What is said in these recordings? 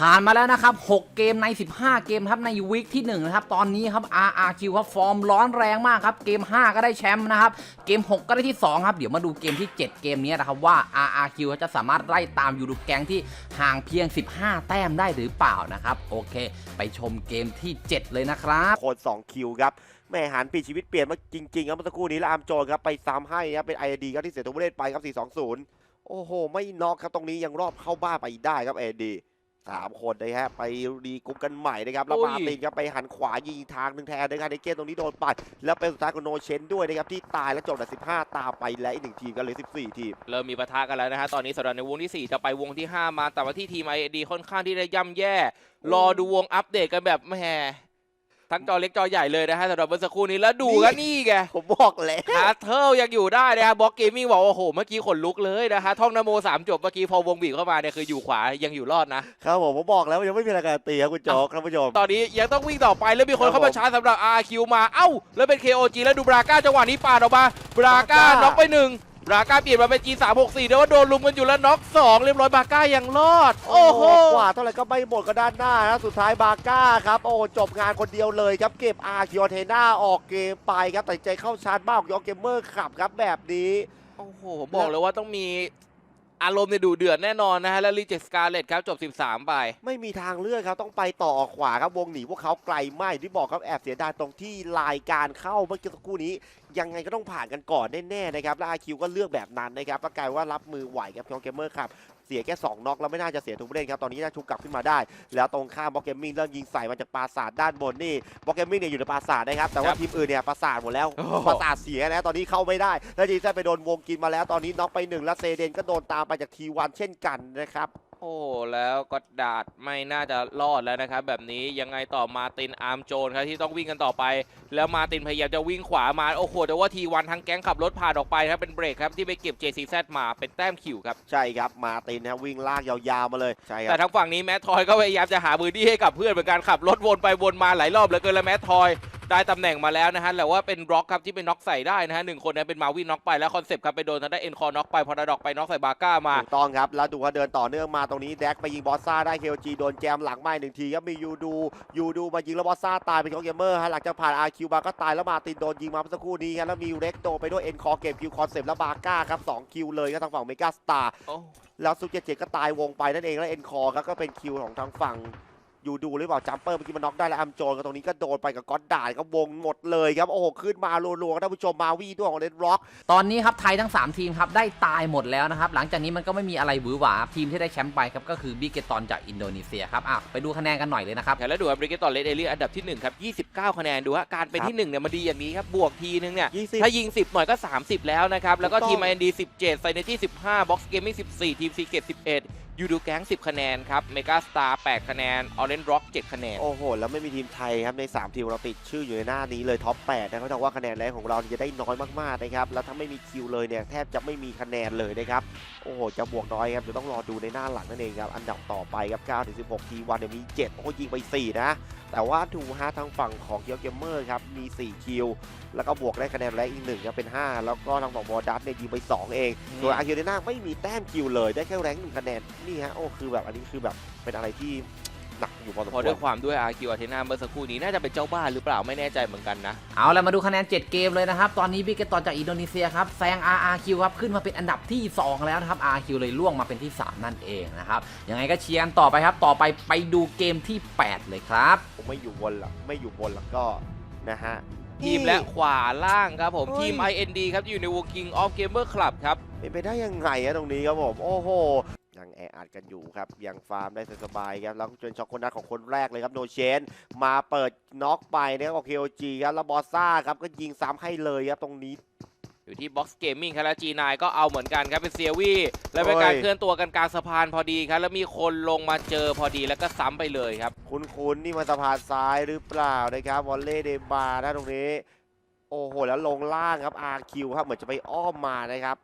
ผ่านมาแล้วนะครับ 6 เกมใน 15 เกมครับในวีคที่ 1 นะครับ ตอนนี้ครับ RRQ ครับฟอร์มร้อนแรงมากครับ เกม 5 ก็ได้แชมป์นะครับ เกม 6 ก็ได้ที่ 2 ครับ เดี๋ยวมาดูเกมที่ 7 เกมนี้นะครับว่า RRQ จะสามารถไล่ตามยูรูแกงที่ห่างเพียง 15 แต้มได้หรือเปล่านะครับ โอเค ไปชมเกมที่ 7 เลยนะครับโคน2คิวครับแม่หันปีชีวิตเปลี่ยนมาจริงๆครับเมื่อสักครู่นี้แล้วอาร์มโจนครับไปซ้ำให้ครับเป็นไอดีครับที่เสียตัวผู้เล่นไปครับ4-2-0โอ้โห ไม่น็อกครับตรงนี้ยังรอบเข้าบ้าไปได้ครับไอดี สามคนนะฮะไปรีกรุ๊ปกันใหม่นะครับแล้วอุ้ยมาร์ตินครับไปหันขวายิงทางหนึ่งแทนนะครับในเกมตรงนี้โดนปัด แล้วเป็นสุดท้ายของโนเชนด้วยนะครับที่ตายและจบแต่15 ตามไปและอีกหนึ่งทีมกันเลย 14 ทีม เริ่มมีปะทะกันแล้วนะฮะตอนนี้สำหรับในวงที่ 4 จะไปวงที่ 5 มาแต่ว่าที่ทีมไอดีค่อนข้างที่จะย่ำแย่ รอดูวงอัปเดตกันแบบแหม ทั้งจอเล็กจอใหญ่เลยนะฮะสำหรับเมื่อสักครู่นี้แล้วดูกันนี่ไงผมบอกแล้วคาเทิลยังอยู่ได้นะฮะบล็อกเกมมิ่งบอกว่าโอ้โหเมื่อกี้ขนลุกเลยนะฮะท่องนโมสามจบเมื่อกี้พอวงบีบเข้ามาเนี่ยคืออยู่ขวายังอยู่รอดนะครับผมผมบอกแล้วว่ายังไม่มีอะไรการนตีครับคุณโจ๊กท่านผู้ชมตอนนี้ยังต้องวิ่งต่อไปแล้วมีคนเข้ามาชาร์จสำหรับ RQ มาเอ้า แล้วเป็น KOG แล้วดูบราก้าจังหวะนี้ปาดออกมาบราก้าบราก้าน็อกไปหนึ่ง บราก้าเปลี่ยนมาเป็น G364 แต่ว่าโดนลุมกันอยู่แล้วน็อกสองเรียบร้อยบราก้ายังรอด โอ้โหกว่าเท่าไหร่ก็ไม่หมดก็ด้านหน้านะสุดท้ายบาก้าครับโอ้จบงานคนเดียวเลยครับเก็บอาร์คิวเทน่าออกเกมไปครับแต่ใจเข้าชาร์จบ้าออกยอเกมเมอร์ขับครับแบบนี้โอ้โหผมบอกเลยว่าต้องมี อารมณ์ในยดูเดือดแน่นอนนะฮะแล้วรีเจสกาเลตครับจบ 13 ไป ไม่มีทางเลือกครับต้องไปต่อออกขวาครับวงหนีพวกเขาไกลมากที่บอกครับแอบเสียดายตรงที่รายการเข้าเมื่อกี้สักครู่นี้ ยังไงก็ต้องผ่านกันก่อนแน่ๆนะครับแล้วอาคิวก็เลือกแบบนั้นนะครับประกลายว่ารับมือไหวครับยองเกมเมอร์ครับ เสียแค่2น็อกแล้วไม่น่าจะเสียทุกผู้เล่นครับตอนนี้น่าชุบกลับขึ้นมาได้ แล้วตรงข้ามบล็อกเกมมิ่งเริ่มยิงใส่มาจากปราสาทด้านบนนี่บล็อกเกมมิ่งเนี่ยอยู่ในปราสาทนะครับแต่คว่ารับทีมอื่นเนี่ยปราสาทหมดแล้วโอ้โหปราสาทเสียนะตอนนี้เข้าไม่ได้แล้วจีแซไปโดนวงกินมาแล้วตอนนี้น็อกไปหนึ่งแล้วเซเดนก็โดนตามไปจากทีวันเช่นกันนะครับโอ้ แล้วก็ดาดไม่น่าจะรอดแล้วนะครับ แบบนี้ยังไงต่อมาตินอาร์มโจนครับที่ต้องวิ่งกันต่อไป แล้วมาตินพยายามจะวิ่งขวามาโอ้โหแต่ว่าทีวันทั้งแก๊งขับรถผ่านออกไปครับเป็นเบรกครับที่ไปเก็บ JCZ มาเป็นแต้มคิวครับ ใช่ครับมาร์ตินนะวิ่งลากยาวๆมาเลยใช่คแต่รับทางฝั่งนี้แมททอยก็พยายามจะหามือดีให้กับเพื่อนเหมือนกันขับรถวนไปวนมาหลายรอบเหลือเกินแล้วแมททอยได้ตำแหน่งมาแล้วนะฮะแต่ว่าเป็นบล็อกครับที่เป็นน็อกใส่ได้นะฮะหนึ่งคนเนี่ยเป็นมาวินน็อกไปแล้วคอนเซปต์ครับไปโดนทางด้านเอ็นคอน็อกไปพอนาดอกไปน็อกใส่บาก้ามาถูกต้องครับ แล้วดูว่าเดินต่อเนื่องมาตรงนี้แดกไปยิงบอสซ่าได้เคโอจีโดนแจมหลังไม้หนึ่งทีครับมียูดูยูดูมายิงแล้วบอสซ่าตายเป็นของเกมเมอร์ฮะหลังจากผ่านอาร์คิวบาก็ตายแล้วมาตินโดนยิงมาเมื่อสักครู่นี้ครับแล้วมีเร็กโตไปด้วยเอ็นคอเก็บคิวคอนเซปต์แล้วบาก้าครับสองคิวเลยครับทางฝั่งเมกาสตาร์โอ้แล้วซุปเจเจก็ตายวงไปนั่นเองแล้วเอ็นคอครับก็เป็นคิวของทางฝั่ง ยูดูหรือเปล่าจัมเปอร์เมื่อกี้มันน็อกได้แล้วอัมโจนก็ตรงนี้ก็โดนไปกับก็อดดาดก็วงหมดเลยครับโอ้โหขึ้นมารัวๆครับท่านผู้ชมมาวีด้วยของเลนร็อกตอนนี้ครับไทยทั้ง 3 ทีมครับได้ตายหมดแล้วนะครับหลังจากนี้มันก็ไม่มีอะไรหวือหวาทีมที่ได้แชมป์ไปครับก็คือบิเกตอนจากอินโดนีเซียครับอะไปดูคะแนนกันหน่อยเลยนะครับแล้วดูครับบริเกตตอเลดเอเลียอันดับที่ 1 ครับ 29 คะแนนดูฮะการเป็นที่1เนี่ยมันดีอย่างนี้ครับบวกทีนึงเนี่ย20ถ้ายิง 10 หน่อยก็ 30 แล้วนะครับแล้วก็ถูกต้องทีม IND 17ไซเนตี้15 Box Gaming 14ทีม c ีเกต11 ยูดูแก๊ง10 คะแนนครับเมกาสตาร์8คะแนนออเรน r ็อก7คะแนน โอ้โห แล้วไม่มีทีมไทยครับใน 3 ทีมเราติดชื่ออยู่ในหน้านี้เลยท็อป8นะครับแต่ว่าคะแนนแรกของเราจะได้น้อยมากๆนะครับ แล้วถ้าไม่มีคิวเลยเนี่ยแทบจะไม่มีคะแนนเลยนะครับ โอ้โห จะบวกน้อยครับเดี๋ยวต้องรอดูในหน้าหลังนั่นเองครับ อันดับต่อไปครับ9ถึง16 ทีวันเดี๋ยวมี 7 โอ้โหยิงไป 4 นะ แต่ว่าดูฮะทางฝั่งของเกียวเกมเมอร์ครับมี4คิวแล้วก็บวกได้คะแนนแรกอีกหนึ่งครับเป็น 5 แล้วก็ทางฝั่งบอดัสเนี่ยยิงไป 2 เองอืมส่วนอาร์เจนตินาไม่มีแต้มคิวเลยได้แค่แรงหนึ่งคะแนนนี่ฮะโอ้คือแบบอันนี้คือแบบเป็นอะไรที่หนักอยู่พอสมพอควด้วรยความด้วยอาร์คิวอาเทนาเมื่อสักครู่นี้น่าจะเป็นเจ้าบ้านหรือเปล่าไม่แน่ใจเหมือนกันนะ เอาละมาดูคะแนน 7 เกมเลยนะครับ ตอนนี้บิเกตอนจากอินโดนีเซียครับแซง RRQ ครับขึ้นมาเป็นอันดับที่ 2 แล้วนะครับ RRQ เลยล่วงมาเป็นที่ 3 นั่นเองนะครับ ยังไงก็เชียร์กันต่อไปครับ ต่อไปไปดูเกมที่ 8 เลยครับ ผมไม่อยู่บนหรอกไม่อยู่บนหรอกก็นะฮะทีมและขวาล่างครับผมเฮ้ยทีม IND ครับอยู่ในวง King of Gamer Club ครับ เป็นไปได้ยังไงอะตรงนี้ครับผมโอ้โห ยังแออัดกันอยู่ครับ ยังฟาร์มได้สบายๆครับแล้วจนช็อกโคนนัทของคนแรกเลยครับโนเชน มาเปิดน็อกไปนะครับของเคโอจีครับแล้วบอสซ่าครับก็ยิงซ้ำให้เลยครับตรงนี้อยู่ที่ Box Gaming ครับและ G9 ก็เอาเหมือนกันครับ เป็นเซียวี่แล้วเป็นการโอ้ยเคลื่อนตัวกันกลางสะพานพอดีครับ แล้วมีคนลงมาเจอพอดีแล้วก็ซ้ำไปเลยครับ คุ้นๆนี่มันสะพานซ้ายหรือเปล่านะครับวอลเล่เดบาร์นะตรงนี้ โอ้โห แล้วลงล่างครับ RQ ครับเหมือนจะไปอ้อมมานะครับ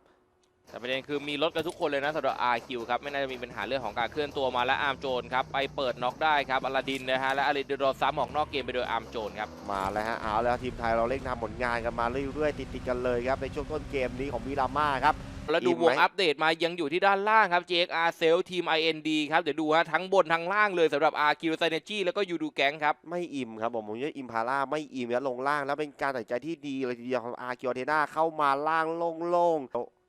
แต่ประเด็นคือมีรถกันทุกคนเลยนะสำหรับ RQ ครับไม่น่าจะมีปัญหาเรื่องของการเคลื่อนตัวมาและอาร์มโจนครับไปเปิดน็อกได้ครับอลาดินนะฮะและอลินโดนซ้ำออกนอกเกมไปโดยอาร์มโจนครับมาแล้วฮะเอาแล้วทีมไทยเราเร่งทำผลงานกันมาเรื่อยๆติดๆกันเลยครับในช่วงต้นเกมนี้ของมิราม่าครับแล้วดูอิ่มวงไหมอัปเดตมายังอยู่ที่ด้านล่างครับ JXR Cell ทีม IND ครับเดี๋ยวดูฮะทั้งบนทั้งล่างเลยสำหรับ RQ Synergy แล้วก็ยูดูแก๊งครับไม่อิ่มครับผมผมว่าอิมพาร่าไม่อิ่มแล้วลงล่างแล้วเป็นการตัดสินใจที่ดีเลยทีเดียวของอาร์คิวเทนาเข้ามาล่างโล่งๆ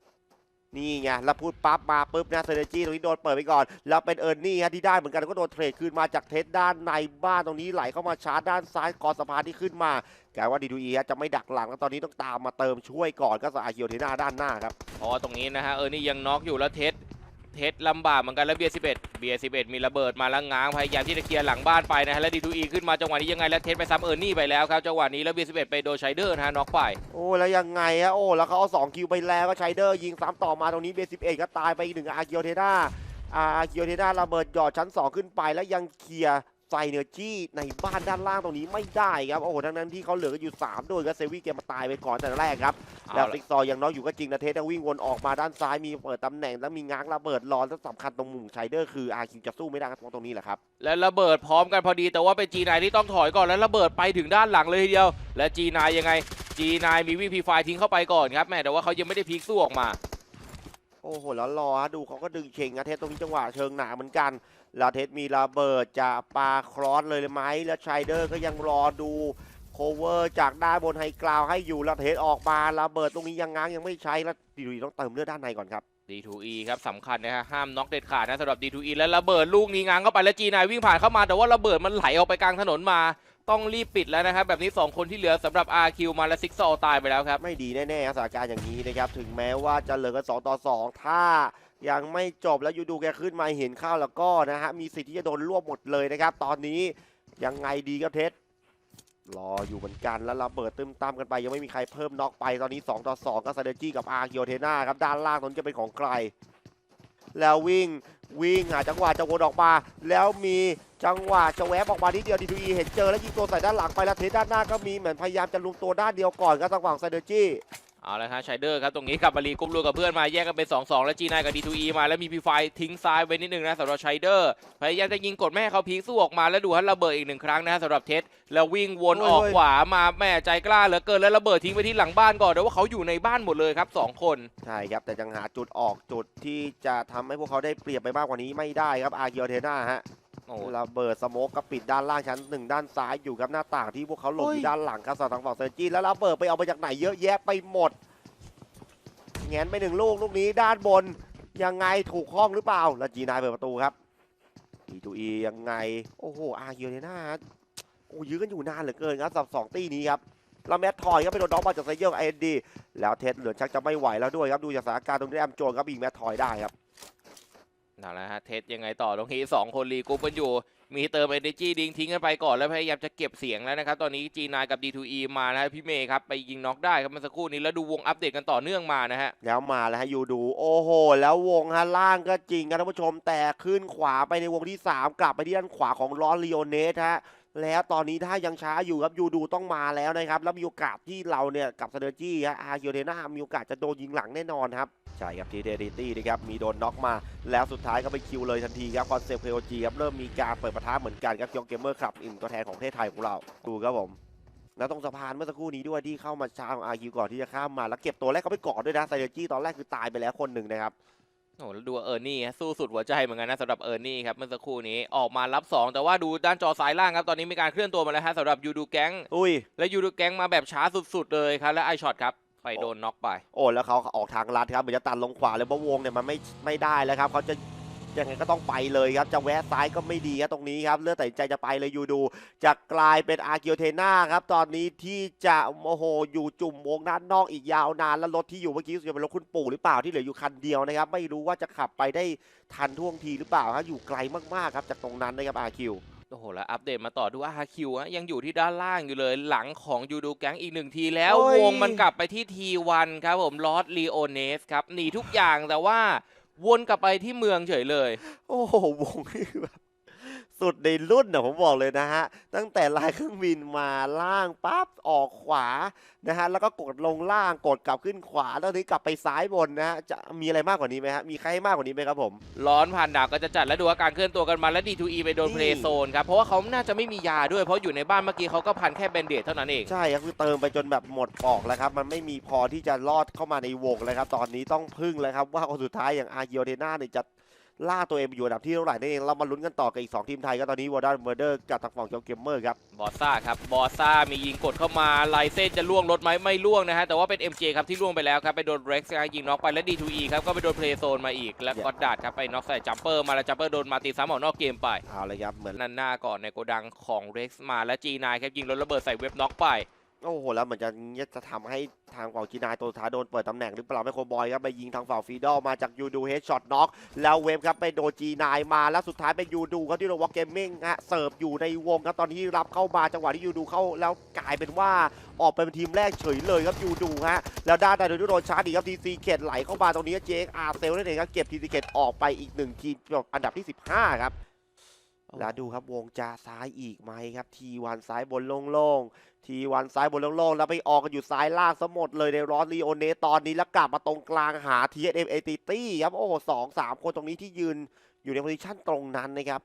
นี่ไงแล้วพูดปั๊บมาปุ๊บนะเซเนจีตรงนี้โดนเปิดไปก่อน แล้วเป็นเอิร์นนี่ฮะที่ได้เหมือนกันแล้วก็โดนเทรดคืนมาจากเทสด้านในบ้านตรงนี้ไหลเข้ามาชาร์จด้านซ้ายคอสะพานที่ขึ้นมากลายว่าดีดูอีจะไม่ดักหลังแล้วตอนนี้ต้องตามมาเติมช่วยก่อนก็สอาเฮียวเทน่าด้านหน้าครับพอตรงนี้นะฮะเออนี่ยังน็อกอยู่แล้วเทส เทสลำบากเหมือนกันแล้วเบียร์สิบเอ็ดเบียร์สิบเอ็ดมีระเบิดมาแล้วง้างพยายามที่จะเคลียร์หลังบ้านไปนะฮะแล้วดีทูอีขึ้นมาจังหวะนี้ยังไงแล้วเทสไปซ้ำเออร์นี่ไปแล้วครับจังหวะนี้แล้วเบียร์สิบเอ็ดไปโดนไชเดอร์นะฮะน็อกไปโอ้แล้วยังไงฮะโอ้แล้วเขาเอา2คิวไปแล้วก็ไชเดอร์ยิงซ้ำต่อมาตรงนี้เบสิบเอ็ก็ตายไปอีกหนึ่งอาร์คิวเทนาอาร์คิวเทนาระเบิดหยอดชั้น2ขึ้นไปแล้วยังเคลียร์ไซเนอร์จี้ในบ้านด้านล่างตรงนี้ไม่ได้ครับโอ้โหทั้งนั้นที่เขาเหลืออยู่3ด้วยก็เซวีเกมมาตายไปก่อนแต่แรกครับ แล้วละฟิกซอร์ยังน้อยอยู่ก็จริงนะเทสยังวิ่งวนออกมาด้านซ้ายมีเปิดตำแหน่งแล้วมีง้างระเบิดรอนแล้วสำคัญตรงมุมไชเดอร์คืออาร์คิวจะสู้ไม่ได้ครับตรงนี้แหละครับและระเบิดพร้อมกันพอดีแต่ว่าเป็น G9 ที่ต้องถอยก่อนแล้วระเบิดไปถึงด้านหลังเลยทีเดียว และ G9 ยังไง G9 มีวิ่งพีไฟทิ้งเข้าไปก่อนครับแม่แต่ว่าเขายังไม่ได้พลิกสู้ออกมาโอ้โหแล้วรอฮะดูเขาก็ดึงเชงนะเทสตรงนี้จังหวะเชิงหนาเหมือนกันแล้วเทสมีระเบิดจะปาครอสเลยไหมแล้วชายเดอร์ก็ยังรอดู โคเวอร์จากด้านบนไฮกราวให้อยู่แล้วเทสออกมาระเบิดตรงนี้ยังง้างยังไม่ใช้แล้วดีดีต้องเติมเลือดด้านในก่อนครับ D2E ครับสำคัญนะฮะห้ามน็อกเด็ดขาดนะสำหรับ D2E และระเบิดลูกนี้ง้างเข้าไปแล้ว G9 วิ่งผ่านเข้ามาแต่ว่าระเบิดมันไหลออกไปกลางถนนมาต้องรีบปิดแล้วนะครับ แบบนี้ 2 คนที่เหลือสำหรับ RQ มาและซิกซอลตายไปแล้วครับ ไม่ดีแน่ๆครับสถานการณ์อย่างนี้นะครับ ถึงแม้ว่าจะเหลือกัน2ต่อ 2 ถ้ายังไม่จบแล้วยูดูแกขึ้นมาเห็นเข้าแล้วก็นะฮะ มีสิทธิ์ที่จะโดนรวบหมดเลยนะครับ ตอนนี้ยังไงดีครับเทส รออยู่เหมือนกันแล้วระเบิดตึมตามกันไป ยังไม่มีใครเพิ่มน็อกไปตอนนี้ 2 ต่อ 2 ก็ซาเดจี้กับอาร์คิโอเทนาครับ ด้านล่างตรงนี้จะเป็นของใคร แล้ววิ่งวิ่งหาจังหวะจะวนออกมา แล้วมีจังหวะจะแวบออกมานิดเดียวดีทูอีเห็นเจอแล้วยิงตัวใส่ด้านหลังไปแล้วเทด้านหน้าก็มีเหมือนพยายามจะลุมตัวด้านเดียวก่อนครับทางฝั่งซาเดจี้ เอาละฮะไชเดอร์ครับตรงนี้กลับมารีกรุ๊ปรวมกับเพื่อนมาแยกกันเป็น 2-2 แล้ว G9 กับ D2E มาแล้วมีพีไฟทิ้งซ้ายไว้นิดนึงนะสำหรับไชเดอร์พยายามจะยิงกดแม่ให้เขาพีคสู้ออกมาแล้วดูฮัระเบิดอีกหนึ่งครั้งนะฮะสำหรับเท็ดแล้ววิ่งวนออกขวามาแม่ใจกล้าเหลือเกินแล้วระเบิดทิ้งไปที่หลังบ้านก่อนแต่ว่าเขาอยู่ในบ้านหมดเลยครับสองคนใช่ครับแต่ยังหาจุดออกจุดที่จะทำให้พวกเขาได้เปรียบไปมากกว่านี้ไม่ได้ครับอาร์คิโอเทนาฮะ โอ้ระเบิดสโมกก็ปิดด้านล่างชั้นหนึ่งด้านซ้ายอยู่ครับหน้าต่างที่พวกเขาหลบอยู่ด้านหลังครับสำหรับทางฝั่งเซอร์จีแล้วระเบิดไปเอามาจากไหนเยอะแยะไปหมดแงนไปหนึ่งลูกลูกนี้ด้านบนยังไงถูกห้องหรือเปล่าแล้วจีนายเปิดประตูครับอีทูอียังไงโอ้โหอาร์คิโอเทนาโอ้ยื้อกันอยู่นานเหลือเกินครับสำหรับสองตีนี้ครับแล้วแมททอยก็ไปโดนน้องบอลจากไซเยอร์ไอเอ็นดีแล้วเท็ดเหลือชักจะไม่ไหวแล้วด้วยครับดูจากสถานการณ์ตรงนี้แอมโจนครับอีกแมททอยได้ครับ นั่นแหละฮะเทสยังไงต่อตรงนี้สองคนรีกรุ๊ปกันอยู่ มีเติมเอเนจีดิงทิ้งกันไปก่อนแล้วพยายามจะเก็บเสียงแล้วนะครับ ตอนนี้ G9 กับ D2E มานะฮะพี่เมย์ครับ ไปยิงน็อกได้ครับเมื่อสักครู่นี้แล้วดูวงอัปเดตกันต่อเนื่องมานะฮะ แล้วมาแล้วฮะยูดูโอ้โห แล้ววงฮะล่างก็จริงครับท่านผู้ชมแต่ขึ้นขวาไปในวงที่ 3 กลับไปที่ด้านขวาของลอนลีโอเนสฮะ แล้วตอนนี้ถ้ายังช้าอยู่ครับยูดูต้องมาแล้วนะครับ แล้วมีโอกาสที่เราเนี่ยกับเซเนอร์จี้ฮะอาร์คิโอเทนามีโอกาสจะโดนยิงหลังแน่นอนครับ ใช่ครับทีเดดิตี้นะครับ มีโดนน็อกมา แล้วสุดท้ายก็ไปคิวเลยทันทีครับ คอนเซปต์เพโอจีครับ เริ่มมีการเปิดประทะเหมือนกันครับยองเกมเมอร์คลับอีกหนึ่งตัวแทนของประเทศไทยของเรา ดูครับผมแล้วตรงสะพานเมื่อสักครู่นี้ด้วยที่เข้ามาช้าของอาร์คิวก่อนที่จะข้ามมาแล้วเก็บตัวแรกเขาไปกอนด้วยนะไซเดอร์จี้ตอนแรกคือตายไปแล้วคนหนึ่งนะครับ โอ้โหแล้วดูเออร์นี่ฮะสู้สุดหัวใจเหมือนกันนะสำหรับเออร์นี่ครับเมื่อสักครู่นี้ออกมารับ 2 แต่ว่าดูด้านจอซ้ายล่างครับตอนนี้มีการเคลื่อนตัวมาแล้วฮะสำหรับยูดูแก๊งอุ้ยและยูดูแก๊งมาแบบช้าสุดๆเลยครับและไอช็อตครับไปโดนน็อกไป โอ้แล้วเขาออกทางลัดครับเหมือนจะตัดลงขวาเลยเพราะวงเนี่ยมันไม่ไม่ได้แล้วครับเขาจะ ยังไงก็ต้องไปเลยครับ จะแวะซ้ายก็ไม่ดีครับตรงนี้ครับ เลือกตัดสินใจจะไปเลยยูดู จะกลายเป็นอาร์เกียวเทนาครับ ตอนนี้ที่จะโมโหอยู่จุ่มวงด้านนอกอีกยาวนานแล้วรถที่อยู่เมื่อกี้จะเป็นรถคุณปู่หรือเปล่าที่เหลืออยู่คันเดียวนะครับ ไม่รู้ว่าจะขับไปได้ทันท่วงทีหรือเปล่าครับอยู่ไกลมากๆครับจากตรงนั้นนะครับอาร์คิวโอ้โห แล้วอัปเดตมาต่อดูว่าฮาคิวยังอยู่ที่ด้านล่างอยู่เลยหลังของยูดูแก๊งอีกหนึ่งทีแล้วโอ้ยวงมันกลับไปที่ทีวันครับผมลอสลีโอเนสครับหนีทุกอย่างแต่ว่า วนกลับไปที่เมืองเฉยเลย โอ้โหวงนี่แบบ สุดในรุ่นนะผมบอกเลยนะฮะ ตั้งแต่ลายเครื่องบินมาล่างปั๊บออกขวานะฮะแล้วก็กดลงล่างกดกลับขึ้นขวาแล้วทีนี้กลับไปซ้ายบนนะฮะจะมีอะไรมากกว่านี้ไหมฮะมีใครให้มากกว่านี้ไหมครับผม ร้อนผ่านหนาวก็จะจัดแล้วดูว่าการเคลื่อนตัวกันมาแล้ว D2E ไปโดนนี่เพลย์โซนครับเพราะว่าเขาน่าจะไม่มียาด้วยเพราะอยู่ในบ้านเมื่อกี้เขาก็พันแค่แบนเดตเท่านั้นเองใช่ครับคือเติมไปจนแบบหมดปอกแล้วครับมันไม่มีพอที่จะรอดเข้ามาในวงเลยครับตอนนี้ต้องพึ่งเลยครับว่าคนสุดท้ายอย่างอาร์กิโอเทนาเนี่ยจะ ล่าตัวเองไปอยู่อันดับที่เท่าไหร่นั่นเองเรามาลุ้นกันต่อกับอีก 2 ทีมไทยก็ตอนนี้วอร์ด n เมอร์เดอร์กับทางฝั่งเจ้าเกมเมอร์ครับบอสซ่าครับบอสซ่ามียิงกดเข้ามาไลเซนจะล่วงรถไหมไม่ล่วงนะฮะแต่ว่าเป็น MJ ครับที่ล่วงไปแล้วครับไปโดนเร็กซ์ยิงน็อกไปแล้ว D2E ครับก็ไปโดนเพลย์โซนมาอีก แล้วก็ดาดครับไปน็อกใส่จัมเปอร์มาแล้วจัมเปอร์โดนมาตีซ้ำออกนอกเกมไปเอาเลยครับเหมือนนันหน้าก่อนในโกดังของเร็กซ์มาแล้ว G9 ครับยิงรถระเบิดใส่เว็บน็อกไป โอ้โหแล้วเหมือนจะเนี่ยจะทำให้ทางฝั่งจีนายตัวท้ายโดนเปิดตำแหน่งหรือเปล่าไมโคบอยครับไปยิงทางฝั่งฟีดอลมาจากยูดูเฮดช็อตน็อกแล้วเวฟครับไปโดนจีนายมาแล้วสุดท้ายเป็นยูดูครับที่โดนวอลเกมมิ่งฮะเสิร์ฟอยู่ในวงครับตอนนี้รับเข้ามาจังหวะที่ยูดูเข้าแล้วกลายเป็นว่าออกไปเป็นทีมแรกเฉยเลยครับยูดูฮะแล้วด้านใดโดยโดนชาร์จอีครับทีซีเกตไหลเข้ามาตรงนี้เจคอาร์เซลนั่นเองครับเก็บทีซีเกตออกไปอีกหนึ่งทีมอันดับที่ 15 ครับแล้วดูครับวงจะซ้ายอีกไหมครับทีวันซ้ายบนโล่งๆ ทีวันซ้ายบนโล่งๆแล้วไปออกกันอยู่ซ้ายล่างซะหมดเลยในรอสลีโอเนตอนนี้แล้วกลับมาตรงกลางหาทีเอเอตตี้ครับโอ้โหสองสามคนตรงนี้ที่ยืนอยู่ในโพซิชันตรงนั้นนะครับ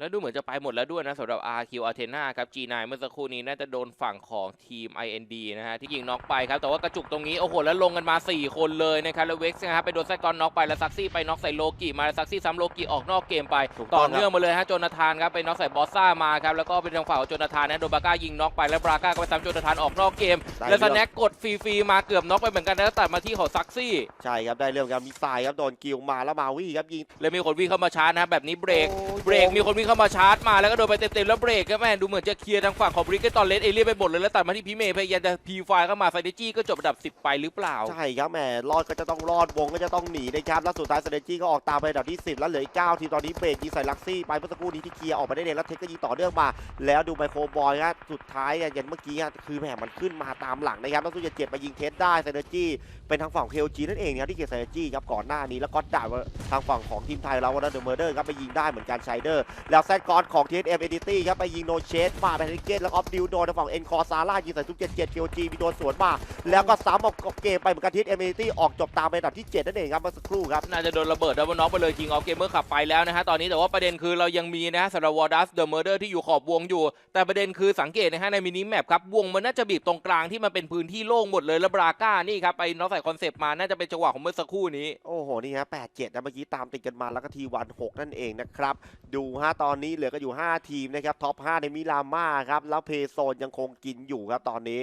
แล้วดูเหมือนจะไปหมดแล้วด้วยนะสำหรับ RQ Athena ครับ G9 เมื่อสักครู่นี้น่าจะโดนฝั่งของทีม IND นะฮะที่ยิงน็อกไปครับ แต่ว่ากระจุกตรงนี้ โอ้โห แล้วลงกันมา 4 คนเลยนะครับ แล้วเว็กซ์นะครับไปโดนแซกกอนน็อกไป แล้วซักซี่ไปน็อกใส่โลกิมาแล้วซักซี่ซ้ำโลกิออกนอกเกมไปถูกต้องต่อเนื่องมาเลยฮะโจนาธานครับไปน็อกใส่บอสซ่ามาครับแล้วก็เป็นทางฝั่งของโจนาธานนะโดนบาก้ายิงน็อกไปแล้วบราก้าก็ไปซ้ำโจนาธานออกนอกเกมได้แล้วสเรื่องแน็คกดฟรีๆมาเกือบน็อกไปเหมือนกันนะแล้วตัดมาที่ของซักซี่ใช่ครับได้เรื่องครับมิสไซล์ครับโดนกิวมาแล้วมาวี่ครับยิงแล้วมีคนวิ่งเข้ามาชาร์จนะครับแบบนี้เบรกโอ้ยเบรกมีคนวิ่งเข้ามาชาร์จมาแล้วก็โดนไปเต็มๆแล้วเบรกก็แม่ดูเหมือนจะเคลียร์ทางฝั่งของบริกเกตอนเลสเอเลียไปหมดเลยแล้วตัดมาที่พีเมย์พยายามจะพีไฟเข้ามาไซเดจี้ก็จบอันดับ 10 ไปหรือเปล่า ใช่ครับแหมรอดก็จะต้องรอดวงก็จะต้องหนีนะครับแล้วสุดท้ายเซเนจี้ก็ออกตามไปอันดับที่ 10 แล้วเหลืออีก9ทีตอนนี้เบรกยิงใส่ลักซี่ไปเมื่อสักครู่นี้ที่เคลียร์ออกไปได้เลยแล้วเทคก็ยิงต่อเนื่องมา แล้วดูไมโครบอยฮะสุดท้ายอย่างเมื่อกี้คือแหมมันขึ้นมาตามหลังนะครับแล้วสู้จะเจ็บมายิงเทสได้เซเนจี้ เป็นทางฝั่งเคลจีนั่นเองนะครับที่เก็บเซเนจี้ครับก่อนหน้านี้แล้วก็ด่าทางฝั่งของทีมไทยเราวันนั้นเดอะเมอร์เดอร์ครับไปยิงได้เหมือนกันไชเดอร์ แล้วแซดกอนของ TSM Entity ครับไปยิงโนเชสมาแพนริเกตแล้วออฟดิวโดนทางฝั่งเอ็นคอร์ซาร่ายิงใส่ทุกเจ็ดเจ็ด KOG มีโดนสวนมาแล้วก็ซ้ำออกเกมไปเหมือนกัน TSM Entity ออกจบตามไปอันดับที่7นั่นเองครับเมื่อสักครู่ครับน่าจะโดนระเบิดดับเบิลน็อกไปเลยคิงออฟเกมเมอร์ขับไปแล้วนะฮะตอนนี้แต่ว่าประเด็นคือเรายังมีนะฮะสำหรับวอร์ดัสเดอะเมอร์เดอร์ที่อยู่ขอบวงอยู่ แต่ประเด็นคือสังเกตนะฮะในมินิแมปครับวงมันน่าจะบีบตรงกลางที่มันเป็นพื้นที่โล่งหมดเลยแล้วบราก้านี่ครับไปน็อกใส่คอนเซปต์มาน่าจะเป็นจังหวะของเมื่อสักครู่นี้ โอ้โห นี่ฮะ8 7นะเมื่อกี้ตามติดกันมาแล้วก็ทีวัน6นั่นเองนะครับ ดูฮะตอนนี้เหลือกันอยู่ 5 ทีมนะครับ ท็อป 5 ในมิลาม่าครับ แล้วเพโซนยังคงกินอยู่ครับตอนนี้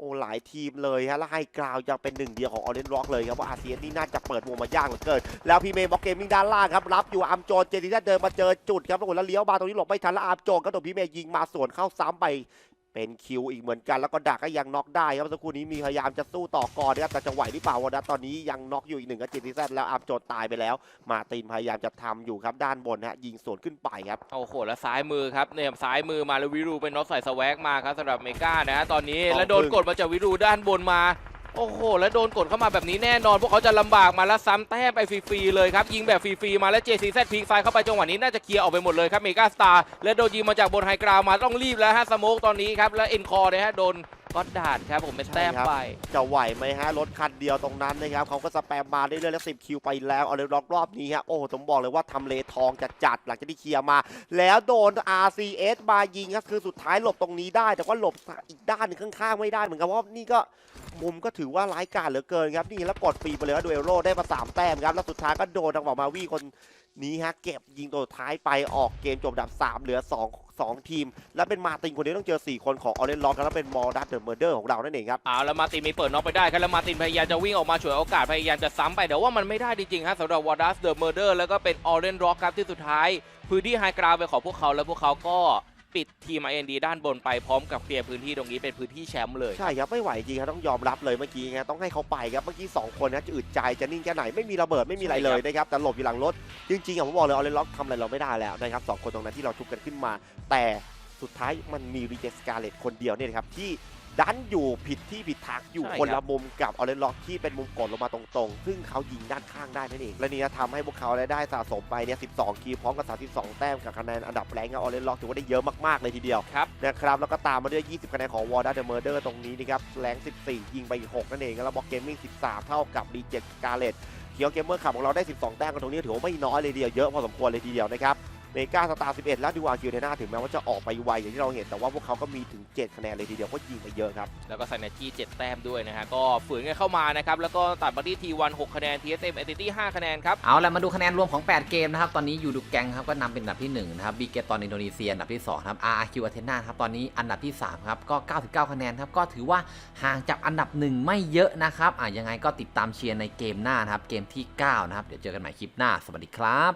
โอ้หลายทีมเลยฮะแล้วไฮกราวยังเป็นหนึ่งเดียวของออเรนร็อกเลยครับว่าอาเซียนนี่น่าจะเปิดวงมายากเหลือเกิน แล้วพี่เมย์บอกเกมมิ่งด้านล่างครับรับอยู่อาร์มโจนเจนี่เดินมาเจอจุดครับแล้วเลี้ยวมาตรงนี้หลบไม่ทันแล้วอาร์มโจนก็โดนพี่เมย์ยิงมาสวนเข้าซ้ำไป เป็นคิวอีกเหมือนกันแล้วก็ดักก็ยังน็อกได้ครับเมื่อสักครู่นี้มีพยายามจะสู้ต่อก่อนนะครับแต่จะไหวหรือเปล่าวันนั้นตอนนี้ยังน็อกอยู่อีกหนึ่งก็จิตติแซดแล้วอาร์มโจนตายไปแล้ว มาร์ตินพยายามจะทำอยู่ครับด้านบนฮะยิงสวนขึ้นไปครับโอ้โหแล้วซ้ายมือครับเนี่ยซ้ายมือมาแล้ววิรูเป็นน็อกใส่สแวกมาครับสำหรับเมกานะฮะตอนนี้ต้องแล้วโดนพึ่งกดมาจากวิรูด้านบนมา โอ้โห แล้วโดนกดเข้ามาแบบนี้แน่นอน พวกเขาจะลำบากมาแล้วซ้ำแต้มไปฟรีๆเลยครับ ยิงแบบฟรีๆมาแล้ว JCZ พีคไซเข้าไปจังหวะนี้น่าจะเคลียร์ออกไปหมดเลยครับเมกาสตาร์และโดนยิงมาจากบนไฮกราวมาต้องรีบแล้วฮะสโมกตอนนี้ครับและเอ็นคอร์นะฮะโดน ก็อดดาดครับผมเป็นแต้มใช่ครับไป จะไหวไหมฮะรถคันเดียวตรงนั้นนะครับเขาก็สแปมมาเรื่อยๆแล้วสิบคิวไปแล้วเอาเลยรอบรอบนี้ฮะโอ้ผมบอกเลยว่าทำเลทองจะจัดหลังจากที่เคลียร์มา แล้วโดน RCS มายิงครับคือสุดท้ายหลบตรงนี้ได้ แต่ว่าหลบอีกด้านหนึงข้างๆไม่ได้เหมือนกันเพราะว่านี่ก็มุมก็ถือว่าร้ายกาจเหลือเกินครับนี่แล้วกดฟรีไปเลยครับดูเอโรได้มาสามแต้มครับแล้วสุดท้ายก็โดนทางฝั่งมาวีคน นี้ฮะเก็บยิงตัวท้ายไปออกเกมจบดับสามเหลือสองสองทีม และเป็นมาตินคนนี้ต้องเจอสี่คนของออเรนล็อกแล้วเป็นมอร์ดัสเดอะเมอร์เดอร์ของเรานั่นเองครับเอาแล้วมาตินมีเปิดน็อกไปได้ครับแล้วมาตินพยายามจะวิ่งออกมาฉวยโอกาสพยายามจะซ้ำไปแต่ว่ามันไม่ได้จริงๆฮะสำหรับวอร์ดัสเดอะเมอร์เดอร์แล้วก็เป็นออเรนร็อกครับที่สุดท้ายพื้นที่ไฮกราวไปนของพวกเขาแล้วพวกเขาก็ ปิดทีม IND ด้านบนไปพร้อมกับเคลียร์พื้นที่ตรงนี้เป็นพื้นที่แชมป์เลย ใช่ครับไม่ไหวจริงครับต้องยอมรับเลยเมื่อกี้ครับต้องให้เขาไปครับเมื่อกี้ 2 คนนะจะอึดใจจะนิ่งแค่ไหนไม่มีระเบิดไม่มีอะไรเลยนะครับแต่หลบอยู่หลังรถจริงๆอะผมบอกเลยออเรนล็อกทำอะไรเราไม่ได้แล้วนะครับสองคนตรงนั้นที่เราชุบกันขึ้นมา แต่สุดท้ายมันมีรีเจสกาเลตคนเดียวเนี่ยนะครับที่ ดันอยู่ผิดที่ผิดทางอยู่ใช่คนครัละบ มุมกับออเรนล็อกที่เป็นมุมกดลงมาตรงๆ ซึ่งเขายิงด้านข้างได้นั่นเอง และนี่ทำให้พวกเขาได้สะสมไปเนี่ย 12คิวพร้อมกับ 32 แต้มกับคะแนนอันดับแรงกับออเรนล็อกถือว่าได้เยอะมากๆเลยทีเดียว ครับ นะครับแล้วก็ตามมาด้วย 20 คะแนนของวอร์ดัตเดอะเมอร์เดอร์ตรงนี้นะครับแรง14 ยิงไปอีก6นั่นเอง แล้วบล็อกเกมมิ่ง 13 เท่ากับดีเจ็กาเลตเคียวเกมเมอร์ขับของเราได้ 12 แต้มกันตรงนี้ถือว่าไม่น้อยเลยทีเดียวเยอะพอสมควรเลยทีเดียวนะครับ เมกาสตาร์11 และดูอาคิวเทน่าถึงแม้ว่าจะออกไปไวอย่างที่เราเห็นแต่ว่าพวกเขาก็มีถึง 7 คะแนนเลยทีเดียวเพราะยิงไปเยอะครับ แล้วก็ไซนาจี้7แต้มด้วยนะฮะก็ฝืนกันเข้ามานะครับ แล้วก็ตัดมาที่ T1 6คะแนน TSM Entity 5คะแนนครับ เอาละมาดูคะแนนรวมของ 8 เกมนะครับ ตอนนี้ยูดูแกงครับก็นำเป็นอันดับที่1นะครับบีเกตตอนอินโดนีเซียอันดับที่2ครับ RRQ อาเทนาครับตอนนี้อันดับที่3ครับก็ 99 คะแนนครับก็ถือว่าห่างจากอันดับ 1 ไม่เยอะนะครับอะยังไงก็ติดตามเชียร์ในเกมหน้านะครับเกมที่9นะครับเดี๋ยวเจอกันใหม่คลิปหน้าสวัสดีครับ